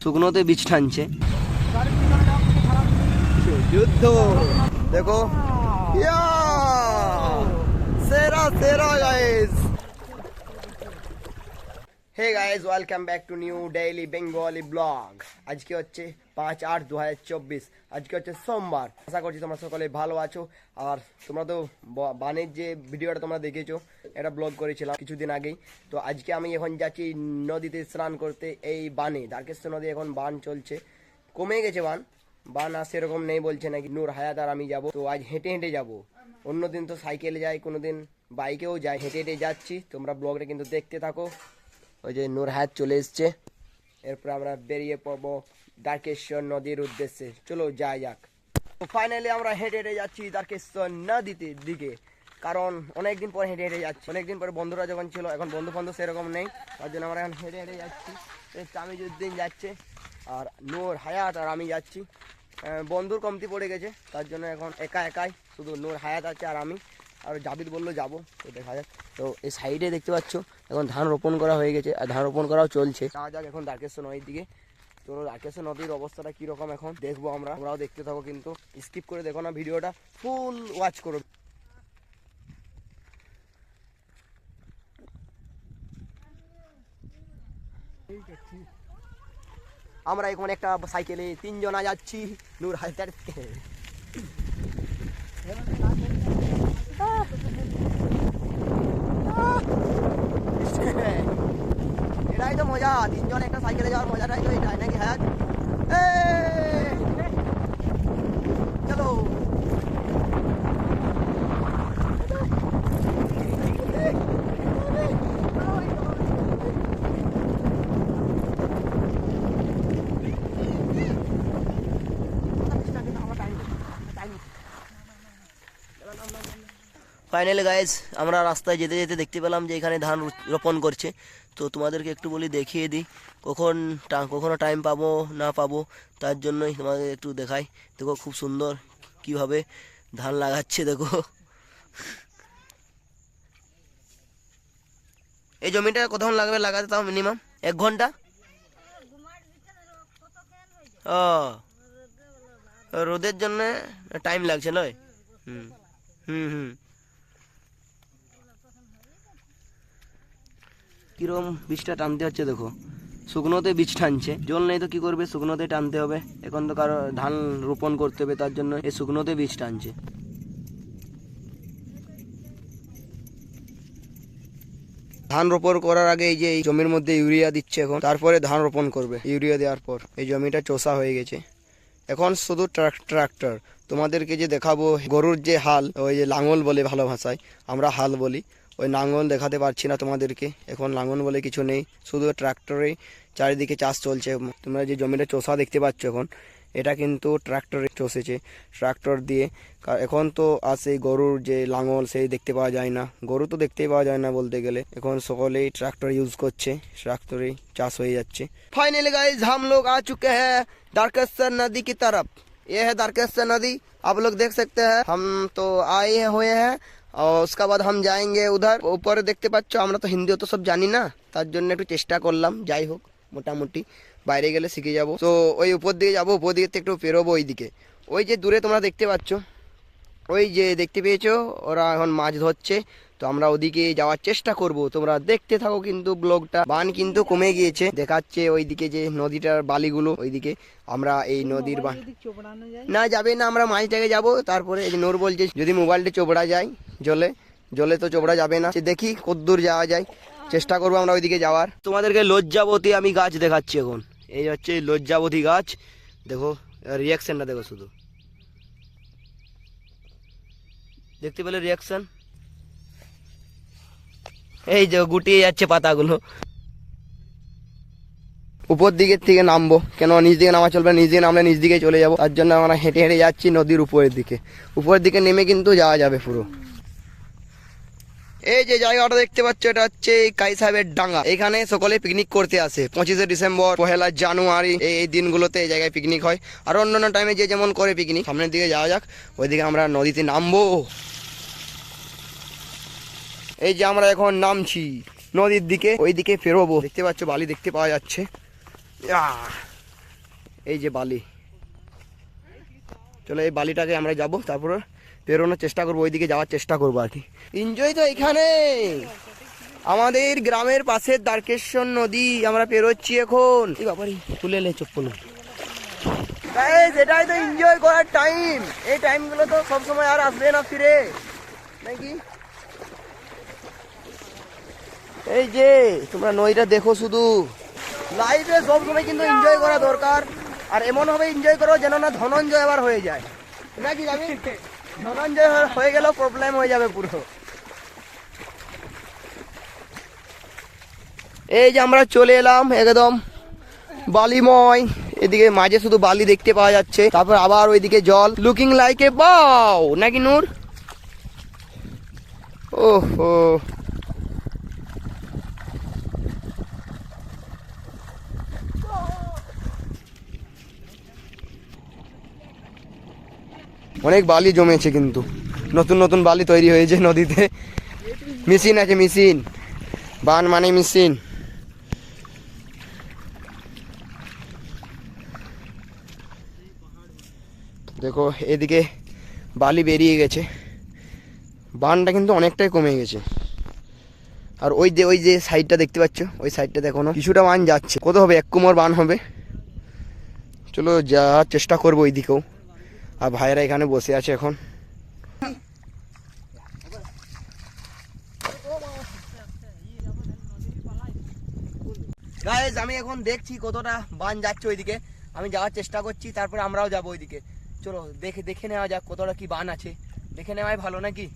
শুকনোতে বীজ টানছে। যুদ্ধ। দেখো! সেরা সেরা guys hey guys welcome back to new daily Bengali blog আজকে হচ্ছে পাঁচ আট দু হাজার চব্বিশ। আজকে হচ্ছে সোমবার। আশা করছি তোমরা সকলে ভালো আছো। আর তোমরা তো বানের যে ভিডিওটা তোমরা দেখেছ, এটা ব্লগ করেছিলাম কিছুদিন আগেই। তো আজকে আমি এখন যাচ্ছি নদীতে স্নান করতে এই বানে। দ্বারকেশ্বর নদী এখন বান চলছে। কমে গেছে বান। বান আর সেরকম নেই বলছে নাকি। নূর হায়াত আর আমি যাব। তো আজ হেঁটে হেঁটে যাব। অন্যদিন তো সাইকেলে যাই, কোনোদিন বাইকেও যাই। হেঁটে হেঁটে যাচ্ছি। তোমরা ব্লগটা কিন্তু দেখতে থাকো। ওই যে নূর হায়াত চলে এসছে। এরপর আমরা বেরিয়ে পড়ব দ্বারকেশ্বর নদীর উদ্দেশ্যে। চলো যাই যাক। তো ফাইনালি আমরা হেঁটে হেঁটে যাচ্ছি দ্বারকেশ্বর নদীতে দিকে। কারণ অনেকদিন পর হেঁটে হেঁটে যাচ্ছি। অনেকদিন পরে বন্ধুরা যখন ছিল, এখন বন্ধু বান্ধব সেরকম নেই। তার জন্য আমরা এখন হেঁটে হেঁটে যাচ্ছি। তামিজুদ্দিন যাচ্ছে আর নূর হায়াত আর আমি যাচ্ছি। বন্ধুর কমতি পড়ে গেছে, তার জন্য এখন একা একাই শুধু নূর হায়াত আছে আর আমি। আর জাবিদ বলল যাব, তো দেখা যাক। তো এই সাইডে দেখতে পাচ্ছ, এখন ধান রোপণ করা হয়ে গেছে। আর ধান রোপণ করাও চলছে। যাওয়া যাক এখন দ্বারকেশ্বর নদীর দিকে। তো দ্বারকেশ্বর নদীর অবস্থাটা কীরকম এখন? দেখব আমরা। আমরাও দেখতে থাকো কিন্তু। স্কিপ করে দেখো না ভিডিওটা। ফুল ওয়াচ করো। আমরা এখন একটা সাইকেলে তিনজনা যাচ্ছি। নূর হাজার এটাই তো মজা তিনজন একটা সাইকেলে যাওয়ার মজাটাই তো এটাই নাকি হ্যাঁ চলো। ফাইনালি গাইজ আমরা রাস্তায় যেতে যেতে দেখতে পেলাম যে এখানে ধান রোপণ করছে। তো তোমাদেরকে একটু বলি, দেখিয়ে দিই, কখন কখনো টাইম পাবো, না পাবো, তার জন্যই তোমাদের একটু দেখাই। দেখো, খুব সুন্দর কীভাবে ধান লাগাচ্ছে, দেখো। এই জমিটা কতক্ষণ লাগবে লাগাতে, তাও মিনিমাম এক ঘণ্টা? ও, রোদের জন্য টাইম লাগছে, নয়? হুম হুম হুম। কীরকম বীজটা টানতে হচ্ছে দেখো? শুকনোতে বীজ টানছে। জল নেই তো কি করবে? শুকনোতে টানতে হবে। এখন তো কারও ধান রোপণ করতে হবে, তার জন্য এই শুকনোতে বীজ টানছে। ধান রোপণ করার আগে এই যে এই জমির মধ্যে ইউরিয়া দিচ্ছে এখন, তারপরে ধান রোপণ করবে ইউরিয়া দেওয়ার পর। এই জমিটা চোষা হয়ে গেছে। এখন শুধু ট্রাক- ট্রাক্টর। তোমাদেরকে যে দেখাবো, গরুর যে হাল, ওই যে লাঙল বলে ভালো ভাষায়, আমরা হাল বলি। ওই লাঙল দেখাতে পারছি না তোমাদেরকে এখন লাঙল বলে কিছু নেই শুধু ট্রাক্টরেই চারিদিকে চাষ চলছে তোমরা যে জমিটা চষা দেখতে পাচ্ছ এখন এটা কিন্তু ট্রাক্টরে চষেছে ট্রাক্টর দিয়ে কা- এখন তো আর সেই গরুর যে লাঙল সেই দেখতে পাওয়া যায় না গরু তো দেখতেই পাওয়া যায় না বলতে গেলে এখন সকলেই ট্রাক্টর ইউজ করছে ট্রাক্টরেই চাষ হয়ে যাচ্ছে फाइनली गाइस हम लोग आ चुके हैं दारकेश्वर नदी की तरफ ये है दारकेश्वर नदी आप लोग देख सकते हैं हम तो आए हुए हैं और उसका बाद हम जाएंगे उधर ऊपर দেখতে পাচ্ছ আমরা তো হিন্দিও তো সব জানি না তার জন্য একটু চেষ্টা করলাম যাই হোক মোটামুটি বাইরে গেলে শিখে যাব তো ওই উপর দিকে যাবো উপর দিকে থেকে একটু পেরোবো ওই দিকে ওই যে দূরে তোমরা দেখতে পাচ্ছ ওই যে দেখতে পেয়েছো ওরা এখন মাছ ধরছে তো আমরা ওদিকে যাওয়ার চেষ্টা করব। তোমরা দেখতে থাকো কিন্তু ব্লগটা। বান কিন্তু কমে গিয়েছে। দেখাচ্ছে ওইদিকে যে নদীটার বালিগুলো ওইদিকে আমরা এই নদীর বান না যাবে না আমরা মাঝটাকে যাব। তারপরে এই নোর বলছে যদি মোবাইলটা চোপড়া যায় জলে জলে তো চোপড়া যাবে না। সে দেখি কদ্দূর যাওয়া যায়। চেষ্টা করব আমরা ওইদিকে যাওয়ার। তোমাদেরকে লজ্জাবতী আমি গাছ দেখাচ্ছি এখন। এই হচ্ছে লজ্জাবতী গাছ। দেখো রিয়াকশনটা দেখো শুধু। দেখতে পেলে রিয়াকশন এই যে গুটিয়ে যাচ্ছে পাতাগুলো। উপর দিকের থেকে নামবো। কেন নিচ দিকে নামা চলবে নিচ দিকে নামলে নিচ দিকে চলে যাব। তার জন্য আমরা হেঁটে হেঁটে যাচ্ছি নদীর উপরের দিকে। উপরের দিকে নেমে কিন্তু যাওয়া যাবে পুরো। এই যে জায়গাটা দেখতে পাচ্ছ, এটা হচ্ছে কাই সাহেবের ডাঙ্গা। এখানে সকলে পিকনিক করতে আসে। পঁচিশে ডিসেম্বর, পহেলা জানুয়ারি, এই দিনগুলোতে এই জায়গায় পিকনিক হয়। আর অন্য টাইমে যে যেমন করে পিকনিক সামনের দিকে যাওয়া যাক। ওইদিকে আমরা নদীতে নামবো। এই যে আমরা এখন নামছি নদীর দিকে ওই দিকে ফেরোবো। দেখতে পাচ্ছ, বালি দেখতে পাওয়া যাচ্ছে। এই যে বালি। চলো এই বালিটাকে আমরা যাব, তারপরে পেরোনোর চেষ্টা করব, ওইদিকে যাওয়ার চেষ্টা করব আর কি। এনজয় তো এখানে! আমাদের গ্রামের পাশের দ্বারকেশ্বর নদী, আমরা পেরোচ্ছি এখন। এই ব্যাপারে খুলে। লে চপ্পল এটাই তো এনজয় করার টাইম এই টাইমগুলো তো সবসময় আর আসবে না ফিরে। নাকি? এই যে, তোমরা নইটা দেখো শুধু। লাইফে সবসময় কিন্তু এনজয় করা দরকার। আর এমন ভাবে এনজয় করো যেন না ধনঞ্জয় আবার হয়ে যায়। নাকি যাবি ধনঞ্জয় হয়ে- গেলেও প্রবলেম হয়ে যাবে পুরো। এই যে আমরা চলে এলাম একদম বালিময়। এদিকে মাঝে শুধু বালি দেখতে পাওয়া যাচ্ছে। তারপর আবার ওইদিকে জল। লুকিং লাইক বাও নাকি নূর? ওহো। অনেক বালি জমেছে কিন্তু। নতুন নতুন বালি তৈরি হয়েছে নদীতে। মেশিন আছে, মেশিন। বান মানে মেশিন। দেখো, এদিকে বালি বেরিয়ে গেছে। বানটা কিন্তু অনেকটাই কমে গেছে। আর ওই যে ওই যে সাইডটা দেখতে পাচ্ছ? ওই সাইডটা দেখো কিছুটা বান যাচ্ছে। কত হবে? এক কুমোর বান হবে। চলো যাওয়ার চেষ্টা করব ওই দিকেও আর ভাইয়েরা এখানে বসে আছে এখন। আমি এখন দেখছি কতটা বান যাচ্ছে ওইদিকে। আমি যাওয়ার চেষ্টা করছি, তারপরে আমরাও যাব ওইদিকে। চলো, দেখে দেখে নেওয়া যাক কতটা কি বান আছে। দেখে নেওয়াই ভালো নাকি?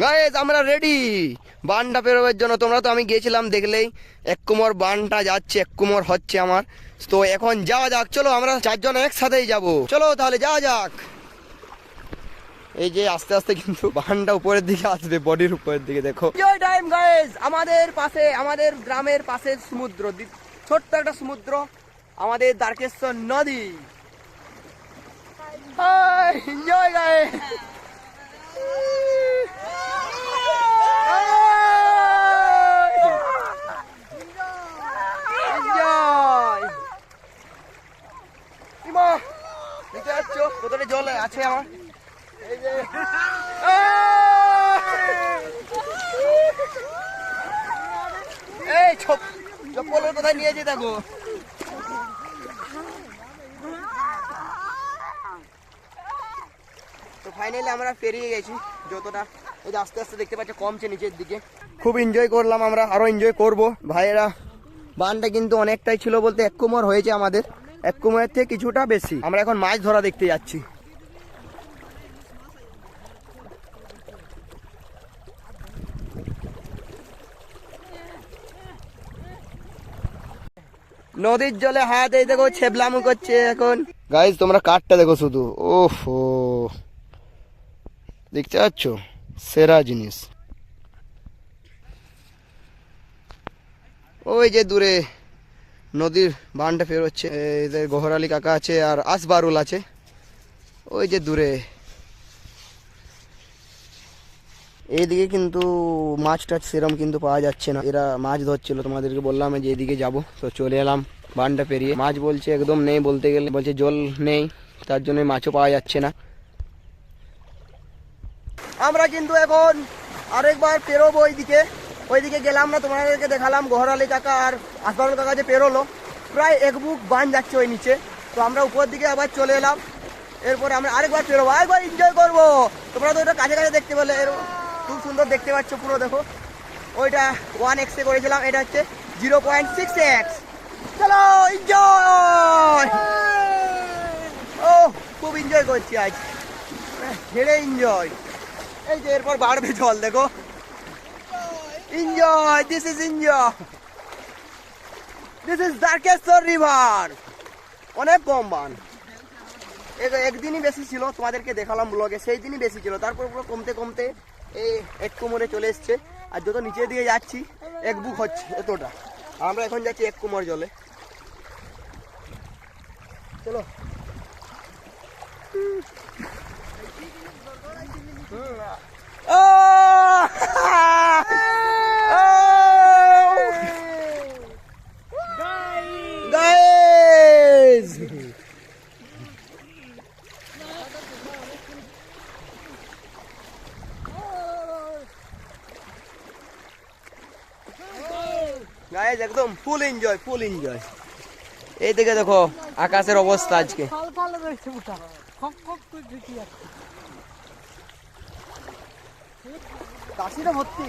গাইজ আমরা রেডি বানটা পেরোবার জন্য তোমরা তো আমি গিয়েছিলাম দেখলেই। এক কুমোর বানটা যাচ্ছে এক কুমোর হচ্ছে আমার। তো এখন যাওয়া যাক চলো আমরা চারজন একসাথেই যাব। চলো তাহলে যাওয়া যাক। এই যে আস্তে আস্তে কিন্তু বানটা উপরের দিকে আসবে, বডির উপরের দিকে, দেখো। টাইম গাইজ আমাদের পাশে, আমাদের গ্রামের পাশে সমুদ্র। ছোট্ট একটা সমুদ্র, আমাদের দ্বারকেশ্বর নদী। এনজয় জল আছে আমার। এই চপ্পলের কোথায় নিয়ে যেতে দেখো তো ফাইনালি আমরা পেরিয়ে গেছি যতটা। এই যে আস্তে আস্তে দেখতে পাচ্ছ, কমছে নিচের দিকে। খুব এনজয় করলাম আমরা, আরও এনজয় করব। ভাইয়েরা, বানটা কিন্তু অনেকটাই ছিল বলতে এক কুমোর হয়েছে আমাদের। এক কুমোরের থেকে কিছুটা বেশি। আমরা এখন মাছ ধরা দেখতে যাচ্ছি। নদীর জলে হাত এই দেখো ছেবলামু করছে এখন। গাইজ তোমরা কাঠটা দেখো শুধু। ওহো দেখতে পাচ্ছ? সেরা জিনিস। ওই যে দূরে নদীর বানটা ফেরোচ্ছে গোহরালি কাকা আছে আর আসবারুল আছে। ওই যে দূরে। এইদিকে কিন্তু মাছ টাছ সেরম কিন্তু পাওয়া যাচ্ছে না। এরা মাছ ধরছিল, তোমাদেরকে বললাম যে এদিকে যাব। তো চলে এলাম বানটা পেরিয়ে। মাছ বলছে একদম নেই বলতে গেলে, বলছে জল নেই, তার জন্য মাছও পাওয়া যাচ্ছে না। আমরা কিন্তু এখন আরেকবার পেরোবো ওইদিকে। ওইদিকে গেলাম না, তোমাদেরকে দেখালাম গহরালি কাকা আর আসবাবুল কাকা যে পেরোলো, প্রায় এক বুক বান যাচ্ছে ওই নিচে। তো আমরা উপর দিকে আবার চলে এলাম। এরপরে আমরা আরেকবার পেরোবো, আরেকবার এনজয় করব। তোমরা তো ওটা কাছে কাছে দেখতে পেলে এর খুব সুন্দর দেখতে পাচ্ছ পুরো, দেখো। ওইটা ওয়ান এক্সে করেছিলাম, এটা হচ্ছে জিরো পয়েন্ট সিক্স এক্স চলো এনজয় ও, খুব এনজয় করছি আজ। হেরে এনজয় এই যে এরপর বাড়বে জল, দেখো। Enjoy this is enjoy this is Dwarakeswar river অনেক কম বান। এক- একদিনই বেশি ছিল, তোমাদেরকে দেখালাম ব্লগে সেই দিনই বেশি ছিল। তারপর পুরো কমতে কমতে এই এক কোমরে চলে এসছে। আর যত নিচের দিকে যাচ্ছি, এক বুক হচ্ছে এতটা। আমরা এখন যাচ্ছি এক কোমর জলে। চলো। Guys! গাইজ একদম ফুল এনজয় ফুল এনজয় এই দিকে দেখো আকাশের অবস্থা আজকে। কাশিটা ভর্তি।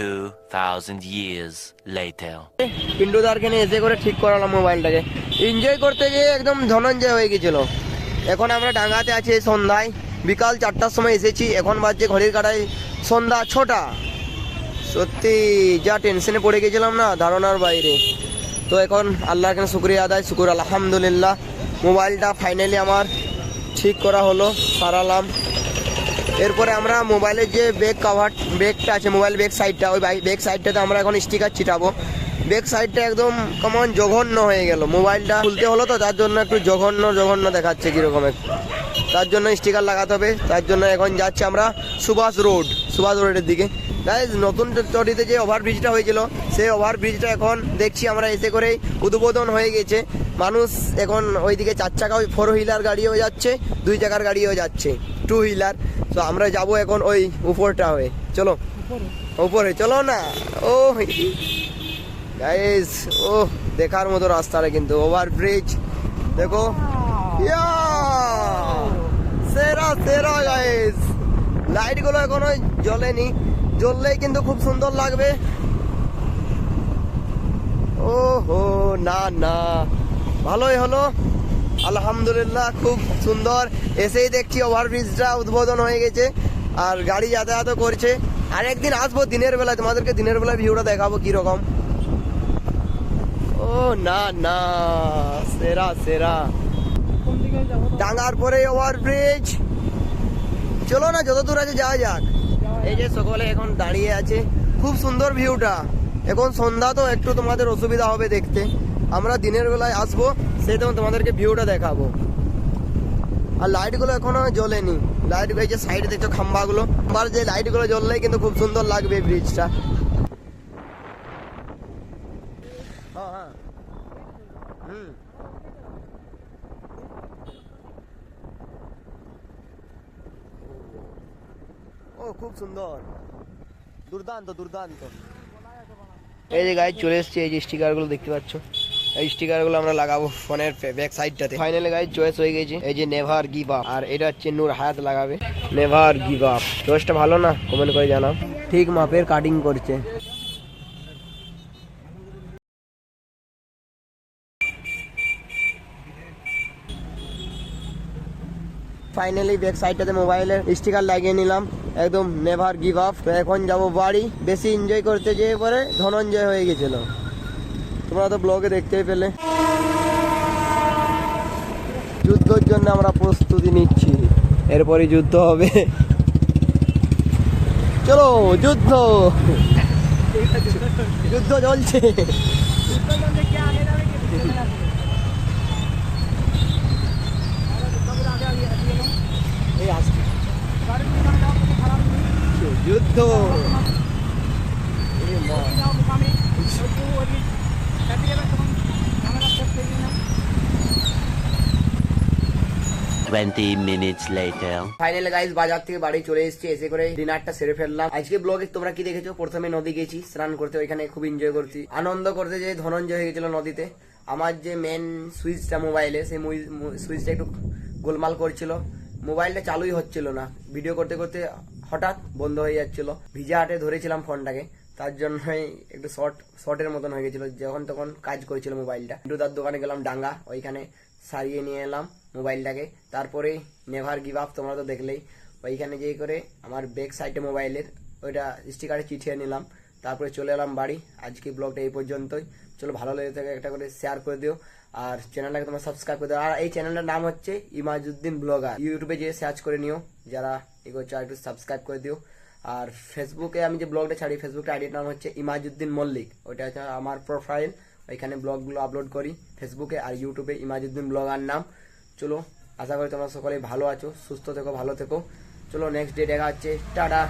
Two thousand years later. পিন্টুদারকে নিয়ে এসে করে ঠিক করালাম মোবাইলটাকে। এনজয় করতে গিয়ে একদম ধনঞ্জয় হয়ে গেছিল এখন আমরা ডাঙ্গাতে আছি সন্ধ্যায়। বিকাল চারটার সময় এসেছি। এখন বাজছে ঘড়ির কাটায় সন্ধ্যা ছটা। সত্যি, যা টেনশনে পড়ে গেছিলাম না, ধারণার বাইরে। তো এখন আল্লাহর কেন শুক্রিয়া আদায়, শুকুর আলহামদুলিল্লাহ। মোবাইলটা ফাইনালি আমার ঠিক করা হলো, সারালাম। এরপরে আমরা মোবাইলের যে ব্যাক কাভার ব্যাগটা আছে মোবাইল ব্যাক সাইডটা ওই ব্যাক সাইডটাতে আমরা এখন স্টিকার ছিটাবো। ব্যাক সাইডটা একদম কেমন জঘন্য হয়ে গেল। মোবাইলটা খুলতে হলো তো, তার জন্য একটু জঘন্য জঘন্য দেখাচ্ছে কীরকম একটু। তার জন্য স্টিকার লাগাতে হবে। তার জন্য এখন যাচ্ছি আমরা সুভাষ রোড, সুভাষ রোডের দিকে। গাইজ নতুন চটিতে যে ওভারব্রিজটা হয়েছিল, সেই ওভারব্রিজটা এখন দেখছি আমরা এসে করেই উদ্বোধন হয়ে গেছে। মানুষ এখন ওইদিকে চার চাকা ওই ফোর হুইলার গাড়িও যাচ্ছে, দুই চাকার গাড়িও যাচ্ছে। টু হুইলার তো আমরা যাব এখন ওই উপরটা হয়ে। চলো। উপরে। চলো না। ও গাইস ও দেখার মতো রাস্তাটা কিন্তু ওভার ব্রিজ দেখো! সেরা সেরা গাইস লাইটগুলো এখনও জ্বলেনি। জ্বললেই কিন্তু খুব সুন্দর লাগবে। ও হো না না। ভালোই হলো। আলহামদুলিল্লাহ, খুব সুন্দর। এসেই দেখছি ওভারব্রিজটা উদ্বোধন হয়ে গেছে আর গাড়ি যাতায়াত করছে। আর একদিন আসব দিনের বেলায়, তোমাদেরকে দিনের বেলায় ভিউটা দেখাবো কীরকম। ও না না, সেরা সেরা? ডাঙ্গার পরে ওভারব্রিজ চলো না, যত দূর আছে যাওয়া যাক। এই যে সকলে এখন দাঁড়িয়ে আছে, খুব সুন্দর ভিউটা এখন সন্ধ্যা তো একটু তোমাদের অসুবিধা হবে দেখতে। আমরা দিনের বেলায় আসব। সেই তখন তোমাদেরকে ভিউটা দেখাবো। আর লাইটগুলো এখনও জ্বলেনি। লাইট এই যে সাইডে দেখছ খাম্বাগুলো? আবার যে লাইটগুলো জ্বললে কিন্তু খুব সুন্দর লাগবে ব্রিজটা হ্যাঁ হ্যাঁ। ও, খুব সুন্দর। দুর্দান্ত দুর্দান্ত। এই যে গাইজ চলে এসছে, এই যে স্টিকারগুলো দেখতে পাচ্ছ। এই স্টিকারগুলো আমরা লাগাবো ফোনের ব্যাক সাইডটাতে ফাইনালি গাইজ চয়েস হয়ে গেছে। এই যে নেভার গিভ আপ আর এটা হচ্ছে নূর হায়াত লাগাবে। নেভার গিভ আপ চয়েসটা ভালো না? কমেন্ট করে জানাও। ঠিক মাপের কাটিং করছে। ফাইনালি ব্যাক সাইডটাতে মোবাইলের স্টিকার লাগিয়ে নিলাম। একদম নেভার গিভ আপ এখন যাব বাড়ি। বেশি এনজয় করতে যেয়ে পরে ধনঞ্জয় হয়ে গেছিল। তোমরা তো ব্লগে দেখতেই পেলে। যুদ্ধর জন্য আমরা প্রস্তুতি নিচ্ছি। এরপরে যুদ্ধ হবে। চলো, যুদ্ধ। যুদ্ধ চলছে। যুদ্ধ। 20 minutes later. গাইস বাজার থেকে বাড়ি চলে এসেছি। এসে করে ডিনারটা সেরে ফেললাম। আজকে ব্লগে তোমরা কি দেখেছ? প্রথমে নদী গেছি, স্নান করতে, ওইখানে খুব এনজয় করছি। আনন্দ করতে যে ধনঞ্জয় হয়ে গেছিল নদীতে। আমার যে মেন সুইচটা মোবাইলে সেই সুইচটা একটু গোলমাল করছিল। মোবাইলটা চালুই হচ্ছিল না। ভিডিও করতে করতে হঠাৎ বন্ধ হয়ে যাচ্ছিল। ভিজা হাটে ধরেছিলাম ফোনটাকে তার জন্যই একটু শর্ট শর্টের মতন হয়ে গেছিল। যখন তখন কাজ করেছিল মোবাইলটা। একটু তার দোকানে গেলাম ডাঙ্গা, ওইখানে সারিয়ে নিয়ে এলাম মোবাইলটাকে। তারপরে নেভার গিভ আপ তোমরা তো দেখলেই। ওইখানে যেই করে আমার ব্যাক সাইডে মোবাইলের ওইটা স্টিকারে চিঠিয়ে নিলাম। তারপরে চলে এলাম বাড়ি। আজকে ব্লগটা এই পর্যন্তই। চলো ভালো লেগে থাকে একটা করে শেয়ার করে দিও। আর চ্যানেলটাকে তোমরা সাবস্ক্রাইব করে দিও। আর এই চ্যানেলটার নাম হচ্ছে ইমাজউদ্দিন ব্লগার। ইউটিউবে যেয়ে সার্চ করে নিও। যারা এগোচ্ছে আর একটু সাবস্ক্রাইব করে দিও। আর ফেসবুকে আমি যে ব্লগটা ছাড়ি ফেসবুকে আইডির নাম হচ্ছে ইমাজুদ্দিন মল্লিক। ওইটা হচ্ছে আমার প্রোফাইল ওইখানে ব্লগগুলো আপলোড করি ফেসবুকে আর ইউটিউবে ইমাজউদ্দিন ব্লগার নাম। চলো, আশা করি তোমরা সকলে ভালো আছো, সুস্থ থেকো, ভালো থেকো। চলো নেক্সট ডে দেখা হচ্ছে। টাটা!